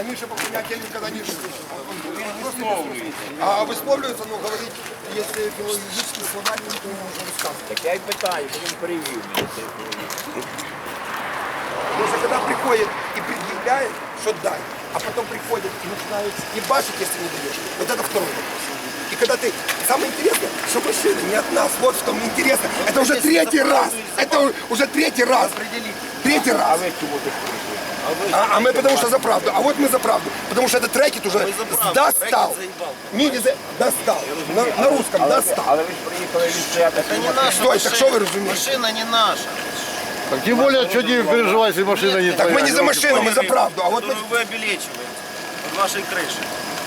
они, они же по понятию никогда не висловлюються. А висловлюються, ну, говорить, если филологические слова, то можно высказывать. Так я й питаю, що він перевів мені це. Потому что когда приходит и предъявляет, что дай, а потом приходит и начинает ебашить, если не даешь, вот это второй вопрос. И когда ты... Самое интересное, что машина не от нас, вот в том интересно. Это уже третий раз. Это у- уже третий раз. Третий А раз. ви чому так прийшли? А, а мы потому что за правду. А вот мы за правду. Потому что этот рэкет уже достал. Не, не за... Достал. На, на русском достал. Але ви ж приїхали відстояти. Это не наша Стой, так машина. что вы разумеете? Машина не наша. Так тем более, что не переживай, если машина не Так мы твоя. не за машину, мы за правду. А вот мы... Которую вы обелечиваете под вашей крышей.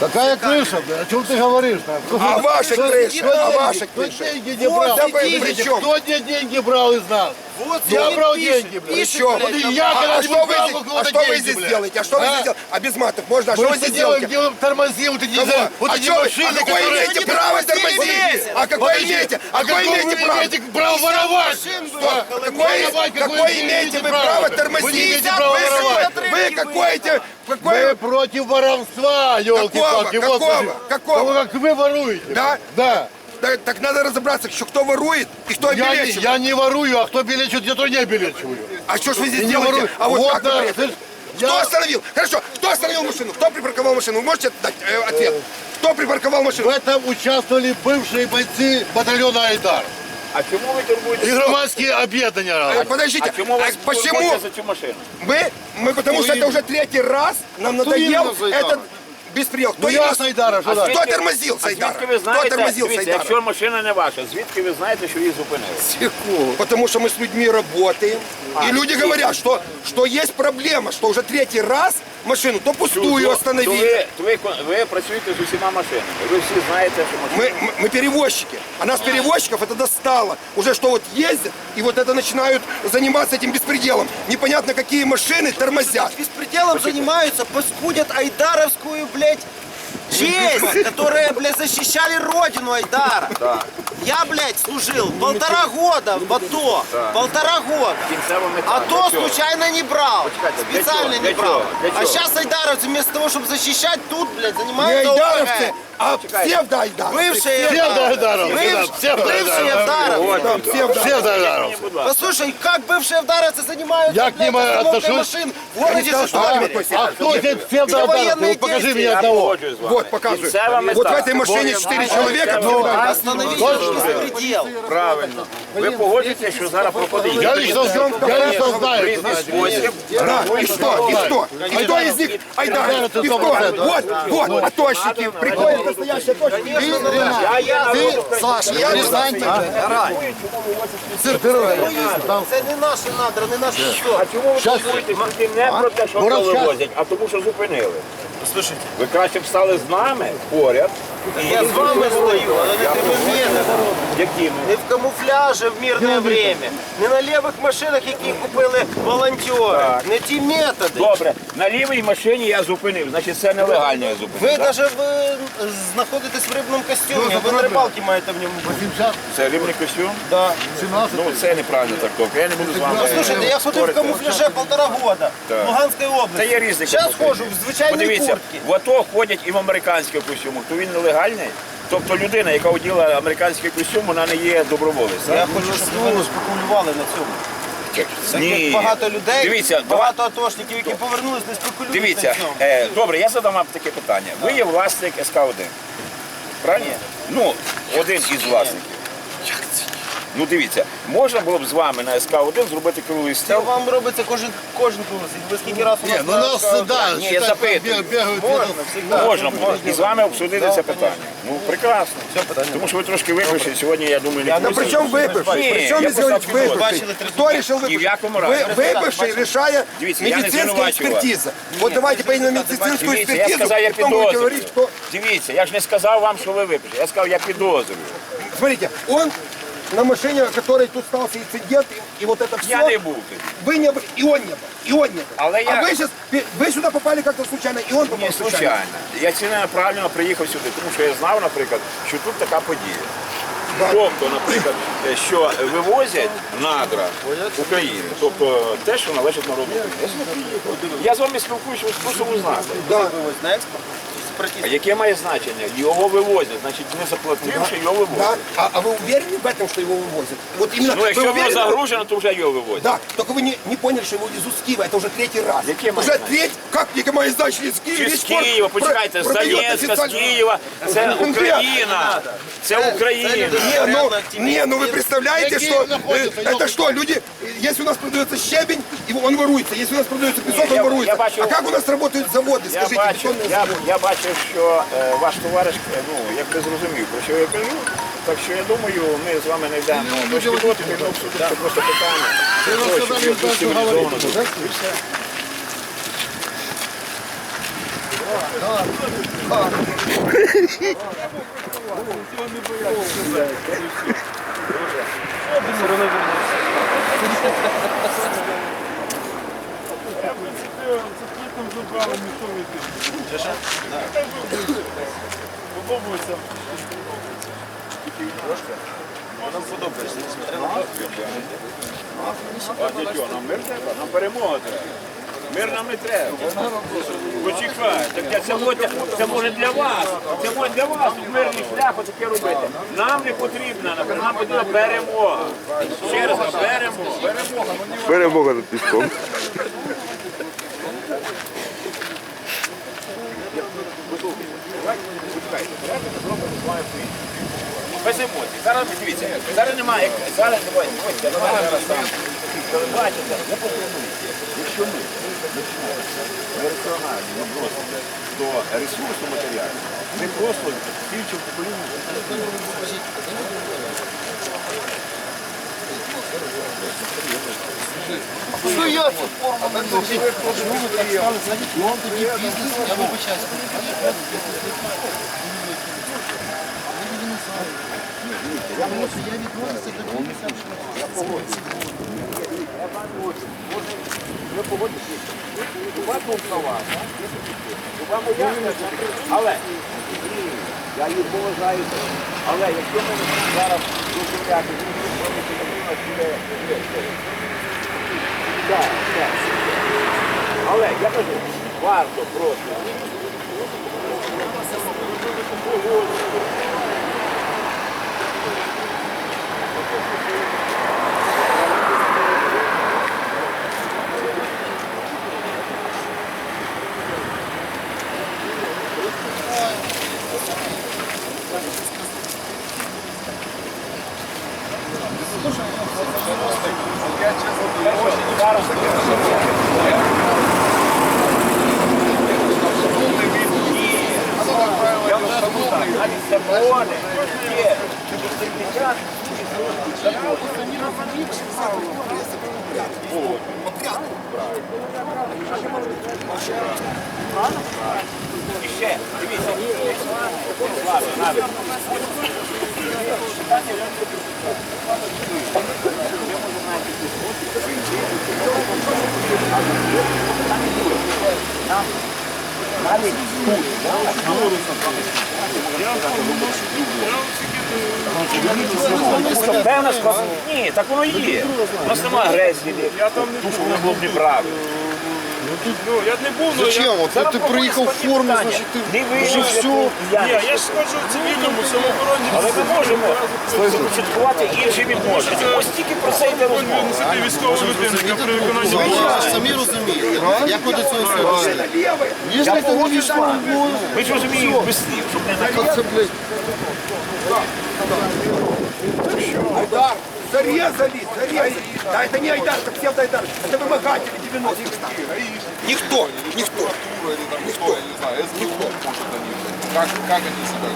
Какая крыша, бля? О чем ты говоришь? там? А ваша Кто- крыша, кто а деньги- ваша кто крыша. деньги не Вот, брал? да вы Смотрите, при чем? Кто не деньги брал из нас? Вот Я брал деньги, блядь. пишет, Еще, блядь, я, А, а что вы а что вы здесь блядь. делаете? А что вы А? здесь делаете? А без матов можно? А что Мы вы здесь делаете? делаем тормозим, вот эти, Кого? вот А эти что вы- машины, а какое которые... имеете право тормозить? А какое имеете? А какое имеете вы право? имеете право воровать? Какое, имеете вы право Вы тормозить? имеете Вы воровать. Вы какое-то... Вы Какое... против воровства, елки-палки. Какого? Какого? Какого? Ну, как вы воруете. Да? Да. Да, так надо разобраться, еще кто ворует и кто Я, не- обелечивает. я не ворую, а кто белечит, я то не белечиваю. А что ж вы здесь Я не делаете? ворую. А вот, Вот, как вы да, приехали? ты- Кто я- остановил? Хорошо, кто остановил машину? Кто припарковал машину? Вы можете дать э, ответ? Кто припарковал В машину? этом участвовали бывшие бойцы батальона «Айдар» А чому ви турбуєтеся? и громадские объединения. Э, Подождите, А чому а почему турбуєтеся за цю машину? мы, мы, потому что это уже третий раз нам кто надоел именно за Этот беспредел. Кто, Ну я именно- с Айдара, что а дальше? тормозил А Сайдара? звідки ви Кто знаєте, тормозил дивіться, Сайдара? якщо машина не ваша, звідки ви знаєте, що її зупинили? Потому что мы с людьми работаем. И люди говорят, что, что есть проблема, что уже третий раз машину то пустую То остановили. ви, то ви, ви працюєте з усіма машинами. Ви всі знаєте, що машина. Мы, мы, мы перевозчики. А нас перевозчиков это достало. Уже что вот ездят, и вот это начинают заниматься этим беспределом. Непонятно, какие машины тормозят. Беспределом занимаются, паскудят айдаровскую, блядь, честь, которые, блядь, защищали родину Айдара. Я, блядь, служил полтора года в АТО. Полтора года. Кінцева мета. А то Для чого? случайно не брал. Почекайте, для Специально чого? не Для брал. чого? Для А чого? сейчас айдаровцы вместо того, чтобы защищать, тут, блядь, Не занимаются айдаровцы, ОПГ. а псевдоайдаровцы. Бывшие Псевдоайдаровцы, да, Бывшие псевдоайдаровцы. айдаровцы. Да, псевдо. Псевдоайдаровцы. Будь ласка. Послушай, как бывшие айдаровцы занимаются, Я к блядь, ним остановкой отношусь- машин в городе сказал, что Житомире? относитесь. А кто здесь псевдоайдаровцы? военные Вот покажи мне действия. Я одного. погоджуюсь з вами. Вот, показываю. Кінцева мета. Вот в этой машине четыре человека. Кінцева Остановите Точно? беспредел. Правильно. Ви погоджуєтеся, що зараз проходить Я лично, я лично знаю. різний спосіб. Да, и что, и что? И кто Айдаровцы? И кто? Вот, вот, атошники. Приходят настоящие атошники. Я, я народу Саша, я не знаю Це не наші надра, не наше що. А чому ви тільки не про те, що вони возять, вивозять, а тому, що зупинили? Послухайте, Ви краще б стали з нами поряд. я з вами стою, але не тримомірно. Якими? Не в камуфляжі в мирне время, не на лівих машинах, які купили волонтери. Не ті методи. Добре, на лівій машині я зупинив, значить це нелегально я зупинив. Ви так? навіть ви знаходитесь в рибному костюмі, ви на рибалки маєте в ньому бути. Це рівний костюм? Да. Ну це неправильно трактовка, я не буду з вами. Слушайте, я ходив в камуфляже полтора года в Луганській області. Та є різні Зараз ходжу в звичайній куртці. в АТО ходять і в американських костюмах, то він нелегальний. Тобто людина, яка оділа американський костюм, вона не є доброволець. так? Я хочу, щоб ви не спекулювали на цьому. Так як багато людей, Дивіться, багато атошників, які повернулись, не спекулюють Дивіться, на цьому. е, добре, я задам вам таке питання. Ви є власник СК-1. Правильно? Ну, один із власників. Ну дивіться, можна було б з вами на СК-1 зробити круглий Це стіл. вам робиться кожен кожен курс. Ви скільки раз у Не, ну на- нас, да, Ні, я считай, запитую. бег- бегают. Можна, где-то. всегда. Можна, можна. І з вами обсудити це питання. Ну, прекрасно. питання Тому що ви трошки випишете сьогодні, я думаю, не Да пустите. причем выпивший? Ні, Причем я здесь говорит поставлю підозру. выпивший? Бачили три Кто решил Ни в выпивший? якому разі. Вы- Выпивший решая Дивіться, я не медицинская звинувачую вас. экспертиза. Вот давайте поедем на медицинскую Дивіться, я экспертизу, сказав, я потом будете підозрюю. говорить, кто... Дивіться, я ж не сказав вам, що ви випишете. Я сказав, я підозрюю. Смотрите, он на машине, о которой тут стался инцидент, и, и вот это все... Я не був тоді. Вы не были, и он не был, и он не был. Але А я- вы сейчас, вы сюда попали как-то случайно, и он попал Не случайно. Я цілено правильно приїхав сюди, тому що я знав, наприклад, що тут така подія. Тобто, наприклад, е, що вивозять надра України, тобто те, що належить народу України. Я сюди приїхав. Я з вами спілкуюся, ви просто узнати. Да. Вивозь на експорт. А Сепаратисти. яке має значення? Його вивозять, значить не заплативши, його Да? вивозять. А, а вы уверены в этом, что его вывозят? Вот именно Ну, вы якщо воно уверены? загружено, то вже його вивозять. Да, только вы не, не поняли, что его везут с Киева, это уже третий раз. Яке має уже значення? треть, как яке має значення з Києва? Чи з Весь спорт Києва, про- почекайте, з продають Донецька, з офіціально. Києва, це Конкретно. Україна, це Україна. Не, ну, Порядок, активист. не, ну вы представляете, Какие что находятся, э, это что, люди, э, если у нас продается щебень, его- он воруется, если у нас продается песок, я- он воруется. я бачу- а как у нас работают заводы, Я скажите, бачив, бетонные я, заводы? я бачив, що е, ваш товариш, е, ну, як би зрозумів, про що я кажу. Так що я думаю, ми з вами знайдемо ну, точки дотику і обсудимо це просто питання. Для того, щоб що цивілізовано говорити, тут. І все. Нам подобається, несмотря на для? Нам мир треба? Нам перемога треба. Мир нам не треба. Почекай, так я- це, може- це може для вас. Це може для вас тут мирний шлях отаке робити. Нам не потрібна, наприклад, нам потрібна перемога. Ще раз, перемога, перемога. Перемога над піском. Емоцій. Зараз дивіться, зараз немає. Зараз давайте, давайте зараз. Ви Бачите, я пропоную, якщо ми почнемо нераціональні наброси до ресурсу матеріального, ми просто слідчим поколінням Ну я цю форму не ношу. Люба думка ваша, люба моя, але я їх поважаю, але якщо ми зараз розмовляти, так, так. Але я кажу, варто просто. Thank вам скажу так, навіть закони є. Сертифікат І ще, дивіться, ладно, навіть. Певна склад... Ні, так воно є. У нас немає агресії, я там не що воно було б неправильно. Ну, я не був, але я... Зачем? Вот Зараз ты приехал в проходять форме, питання. значит, ты Не ви, уже не все. я. Ні, я ж ходжу в цивільному, самообороні. Але ми можемо започаткувати інші відношення. Ось тільки про це йде розмова. Носити військову людину, яка при виконанні Ви обов'язків. ж самі розумієте, як ви до цього ставитесь. Левый. Якщо того військового бою, Ми ж розуміємо без слів, щоб не то це, блядь, Айдар, Зарезали, зарезали. Да, это не Айдар, это псевдоайдар. Это вымогатели 90-х. Никто, никто. Никто. Никто. Как, как они себя?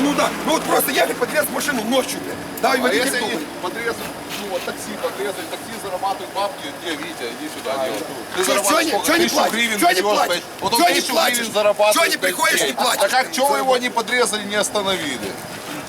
Ну да, ну вот просто ехать подрез машину ночью, блядь. Да, и А если они подрезают, ну вот такси подрезали, такси зарабатывают бабки, где, Витя, иди сюда, делай. Ты Чё- чё они- сколько? чё они Тысячу платят? гривен берешь, платят? пять- Вот он тысячу гривен зарабатывает. Они пять приходишь, не платишь? Так как, чего его не подрезали, не остановили?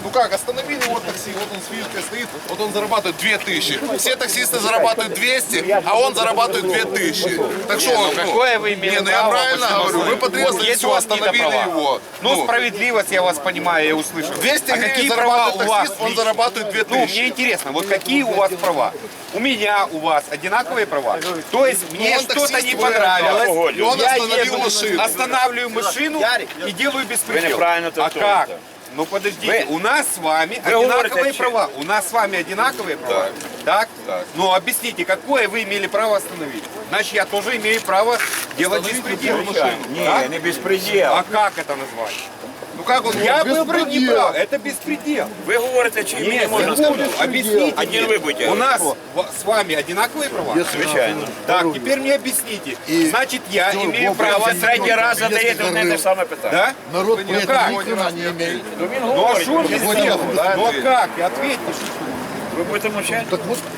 Ну как, остановили вот такси, вот он с вилкой стоит, вот он зарабатывает 2000. Все таксисты зарабатывают 200, а он зарабатывает 2000. Так что, ну, Какое вы имели Не, ну я право правильно говорю, вы подрезали есть все, у вас какие-то остановили права? его. Ну, справедливость, я вас понимаю, я услышал. 200 а гривен какие права зарабатывает у вас? таксист, он лично? зарабатывает Ну, 2000. мне интересно, вот какие у вас права? У меня, у вас одинаковые права? То есть мне он что-то таксист, не вы- понравилось, И он я остановил еду, машину. останавливаю машину и делаю беспредел. Вы неправильно А трактуете. как? Ну подождите, у нас с вами Вы одинаковые говорите, права. У нас с вами одинаковые права. Так? Так. Ну объясните, какое вы имели право остановить? Значит, я тоже имею право делать беспредел. Ні, не безпреділ. А как это назвать? Ну как он Я был бы не прав, это беспредел. Ви говорите, чи мені Нет, можна я буду, сказати? объясните Один мне. вы будете. У нас в- с вами одинаковые права? Звичайно. Так, теперь мне объясните. Значит, я имею право... Ви третій раз задаєте одне те саме питання. Да? Народ Ну при как? этом ни хрена не имеет. Ну він Ну а говорить, что ви мне сделать? Ну а как? И Ответьте. ви будете мовчати?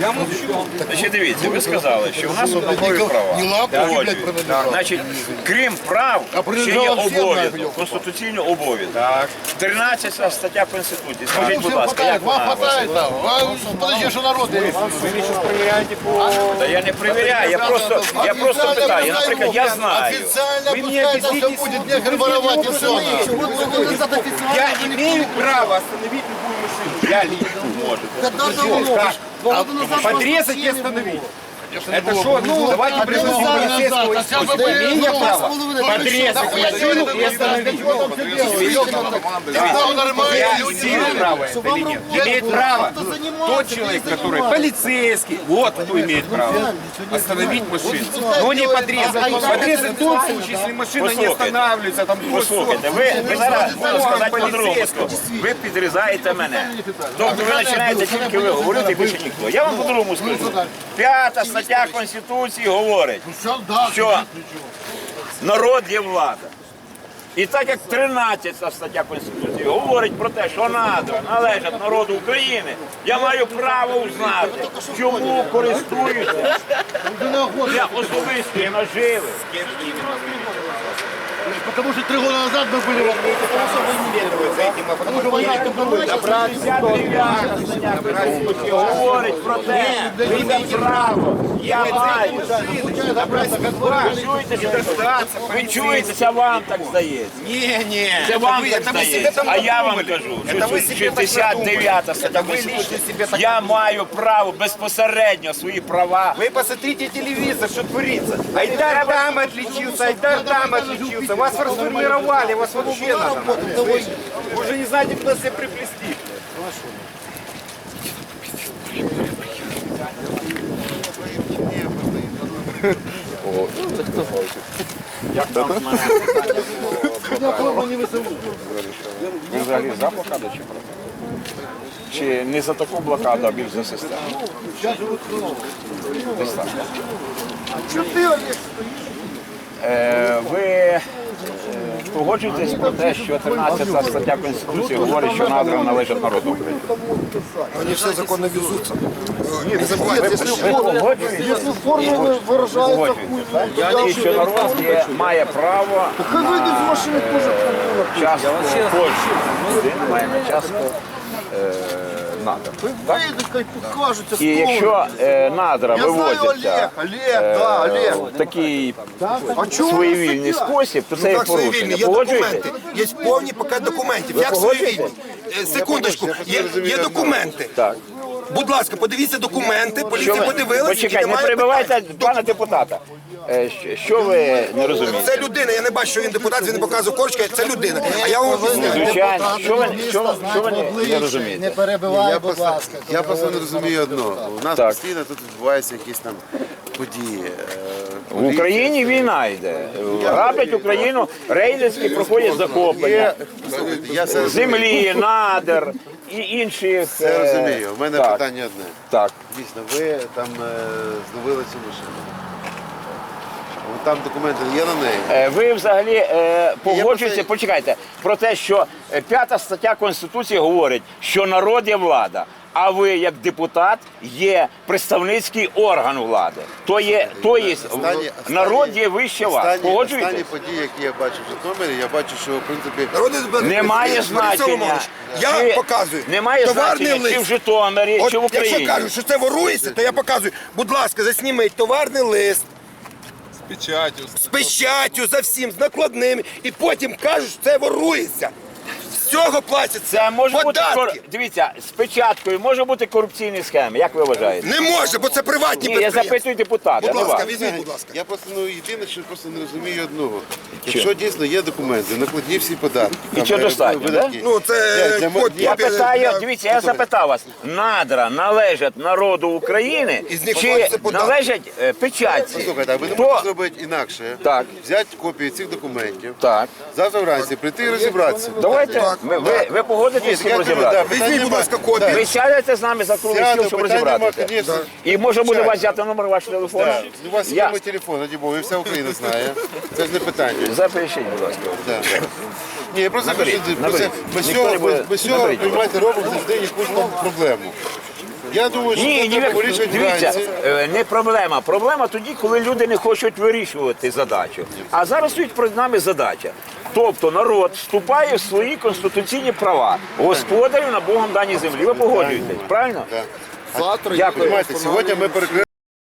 Я молчу. Значить, дивіться, ви сказали, що у нас однакові права. Не лапки, Погоджуюсь. блядь, принадлежал. Значить, крім прав, А ще є принадлежало всім, обов'язок, нахуй. конституційний обов'язок. Так. 13 стаття Конституції. Скажіть, будь Всем ласка, хватает, як вам вона? хватает там. Вам, подожди, что народ есть. Вы меня сейчас проверяете по... Та я не перевіряю, я просто, я просто Официально питаю. Я, пускай наприклад, его, я блядь, знаю. Официально Вы мне пускай это все объясните, будет, с- нехер воровать и все. Я имею право остановить любую машину. Я лично. Как? Подрезать и остановить. Это что? Ну, давайте пригласим полицейского А сейчас бы исполнения были права. половины Подрезать машину и остановить. Это нормальные Я люди. имею право это или нет? Имеет право тот человек, который полицейский, вот кто имеет право остановить машину, но не подрезать. Подрезать в том случае, если машина не Послухайте. останавливается, там другой Послухайте, сорт. ви, ви зараз можна сказати по-другому. поліцейського. Ви підрізаєте мене. Тобто ви починаєте тільки ви говорити, і більше ніхто. Я вам по-другому скажу. П'ята стаття Конституції говорить, що народ є влада. І так як 13 стаття Конституції говорить про те, що надра належать народу України, я маю право узнати, чому користуюся для особистої наживи Потому что три года назад мы были в Конституції говорить про те, що це право. Я маю. Ви чуєте, ви чуєте, це вам так здається. Не, не, Це это вам вы, так это вы себе здається. там А я вам надумали. кажу, Это вы що себе так 69 стаття Это вы лично Конституції. себе так Я маю право безпосередньо свої права. Вы посмотрите телевизор, что творится. Айдар там отличился, Айдар там отличился. Вас расформировали, вас вообще надо. Вы, вы уже не знаете, куда себя приплести. Ви взагалі за блокаду чи проти? Чи не за таку блокаду, а більш за систему? Десь так. Е, Ви погоджуєтесь про те, що 13 стаття Конституції говорить, що надра належать народу України? Они все законно везутся. Ви погоджуєтесь? Если в форме выражается хуй, І що народ є, має право Хай выйдет из машины тоже. частку Польщі. Він має на частку е, надр. Так? Выйдет, хай покажется. І якщо е, надра Я знаю вивозяться Олег, Олег, да, Олег. в такий А чого своєвільний спосіб, то це є Как порушення. є Погоджуєтесь? документи. Є повні пакет документів. Як своєвільні? Е, Секундочку, є, є документи. Так. Будь ласка, подивіться документи, поліція ви, подивилася. почекайте, не перебивайте пана депутата. Е, що- ви не розумієте? Це людина, я не бачу, що він депутат, він не показує корочки, це людина. А я вам об'ясняю. Звичайно, що ви, що, що ви не, не розумієте? перебивай, будь ласка. Я просто не розумію одного. У нас Так. постійно тут відбуваються якісь там події. Е, В Україні війна йде. Граблять Україну, рейдерські проходять захоплення. Слухайте, я все розумію. землі, надр і інших. Це е, розумію. У мене так, питання одне. Так. Дійсно, ви там е, зловили цю машину. Там документи є на неї. Е, Ви взагалі е, погоджуєтеся, просто- почекайте, про те, що е, п'ята стаття Конституції говорить, що народ є влада, а ви, як депутат, є представницький орган влади. То є, то є Останні- народ є вище вас. останні- Погоджуєтесь? Останні події, які я бачу в Житомирі, я бачу, що в принципі Народний Немає Борис значення. Соломонович, Я Чи- показую. Немає товарний значення, чи в лист. Житомирі, От чи в Україні. Якщо кажуть, що це ворується, то я показую. Будь ласка, засніміть товарний лист С печатью. з печаттю, за всім, з накладними, і потім кажуть, що це ворується. З цього платяться Це може бути податки. дивіться, з печаткою може бути корупційні схеми. Як ви вважаєте? Не може, бо це приватні Ні, я підприємства. запитую депутата. Будь не ласка, вас. візьміть, будь ласка. Я просто ну єдине, що просто не розумію одного. Якщо дійсно є документи, накладні всі податки. І там, цього е, достатньо, видатки. Ну, це Для- для- копія. Я питаю, я- дивіться, я запитав вас, надра належать народу України Із них чи платиться податки. належать е, печатці? Слухайте, а ви не Хто- можете зробити інакше. Так. Взяти копії цих документів, Так. завтра вранці прийти і розібратися. Давайте, Так, ви, ви, ви погодитесь Я розібратися? Візьміть, будь ласка, копію. Ви сядете з нами за круглий стіл, щоб розібратися? І може буде у вас взяти номер вашого телефону? У вас є Я... мій телефон, раді Богу, і вся Україна знає. Це ж не питання. Запишіть, будь ласка. Да. Ні, я просто Наберіть, кажу, наберіть. це- без Ніхто цього, не буде- без, без цього наберіть. робимо завжди якусь там проблему. Я думаю, що Ні, це ні, треба вирішувати дивіться, вранці. е, не проблема. Проблема тоді, коли люди не хочуть вирішувати задачу. А зараз стоїть перед нами задача. Тобто народ вступає в свої конституційні права господарів на Богом даній землі. Ви погоджуєтесь, правильно? Завтра Дякую. Понимаете, сьогодні ми перекрили